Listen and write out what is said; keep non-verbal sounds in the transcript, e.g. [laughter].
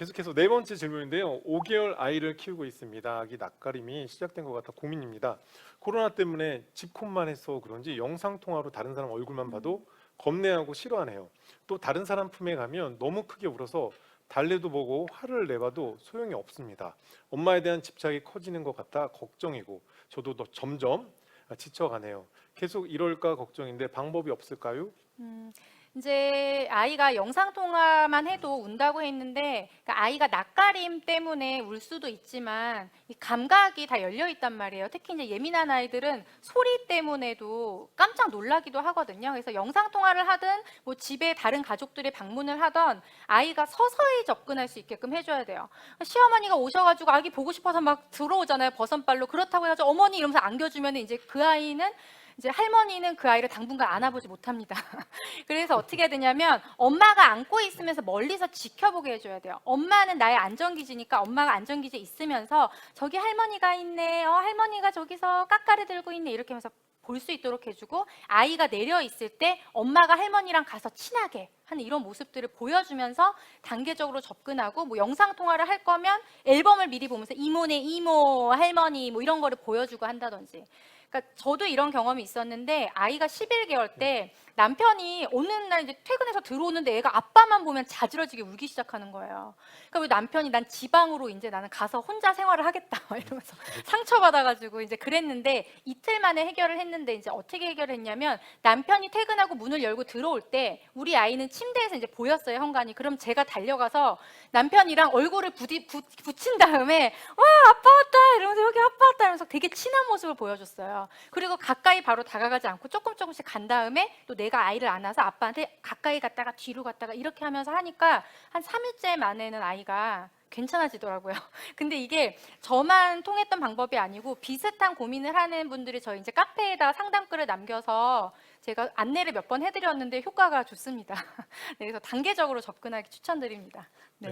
계속해서 네 번째 질문인데요. 5개월 아이를 키우고 있습니다. 아기 낯가림이 시작된 것 같아 고민입니다. 코로나 때문에 집콕만 해서 그런지 영상 통화로 다른 사람 얼굴만 봐도 겁내하고 싫어하네요. 또 다른 사람 품에 가면 너무 크게 울어서 달래도 보고 화를 내봐도 소용이 없습니다. 엄마에 대한 집착이 커지는 것 같아 걱정이고 저도 더 점점 지쳐가네요. 계속 이럴까 걱정인데 방법이 없을까요? 음, 이제 아이가 영상 통화만 해도 운다고 했는데 그러니까 아이가 낯가림 때문에 울 수도 있지만 이 감각이 다 열려 있단 말이에요. 특히 이제 예민한 아이들은 소리 때문에도 깜짝 놀라기도 하거든요. 그래서 영상 통화를 하든 뭐 집에 다른 가족들이 방문을 하던 아이가 서서히 접근할 수 있게끔 해줘야 돼요. 시어머니가 오셔가지고 아기 보고 싶어서 막 들어오잖아요. 버선발로 그렇다고 해가지고 어머니 이러면서 안겨주면 이제 그 아이는 이제 할머니는 그 아이를 당분간 안아보지 못합니다. [laughs] 그래서 어떻게 해야 되냐면 엄마가 안고 있으면서 멀리서 지켜보게 해줘야 돼요. 엄마는 나의 안전기지니까 엄마가 안전기지에 있으면서 저기 할머니가 있네, 어, 할머니가 저기서 까까를 들고 있네 이렇게 하면서 볼 수 있도록 해주고 아이가 내려 있을 때 엄마가 할머니랑 가서 친하게 하는 이런 모습들을 보여주면서 단계적으로 접근하고 뭐 영상 통화를 할 거면 앨범을 미리 보면서 이모네 이모 할머니 뭐 이런 거를 보여주고 한다든지 그러니까 저도 이런 경험이 있었는데 아이가 11개월 때 남편이 어느 날 이제 퇴근해서 들어오는데 애가 아빠만 보면 자지러지게 울기 시작하는 거예요. 그러니까 우리 남편이 난 지방으로 이제 나는 가서 혼자 생활을 하겠다 막 이러면서 상처받아가지고 이제 그랬는데 이틀 만에 해결을 했는데 이제 어떻게 해결했냐면 남편이 퇴근하고 문을 열고 들어올 때 우리 아이는 침대에서 이제 보였어요 현관이. 그럼 제가 달려가서 남편이랑 얼굴을 부디, 부, 붙인 다음에 와 아빠 왔다 이러면서 되게 친한 모습을 보여줬어요. 그리고 가까이 바로 다가가지 않고 조금 조금씩 간 다음에 또 내가 아이를 안아서 아빠한테 가까이 갔다가 뒤로 갔다가 이렇게 하면서 하니까 한 3일째 만에는 아이가 괜찮아지더라고요. [laughs] 근데 이게 저만 통했던 방법이 아니고 비슷한 고민을 하는 분들이 저희 이제 카페에다가 상담글을 남겨서 제가 안내를 몇 번 해드렸는데 효과가 좋습니다. [laughs] 네, 그래서 단계적으로 접근하기 추천드립니다. 네.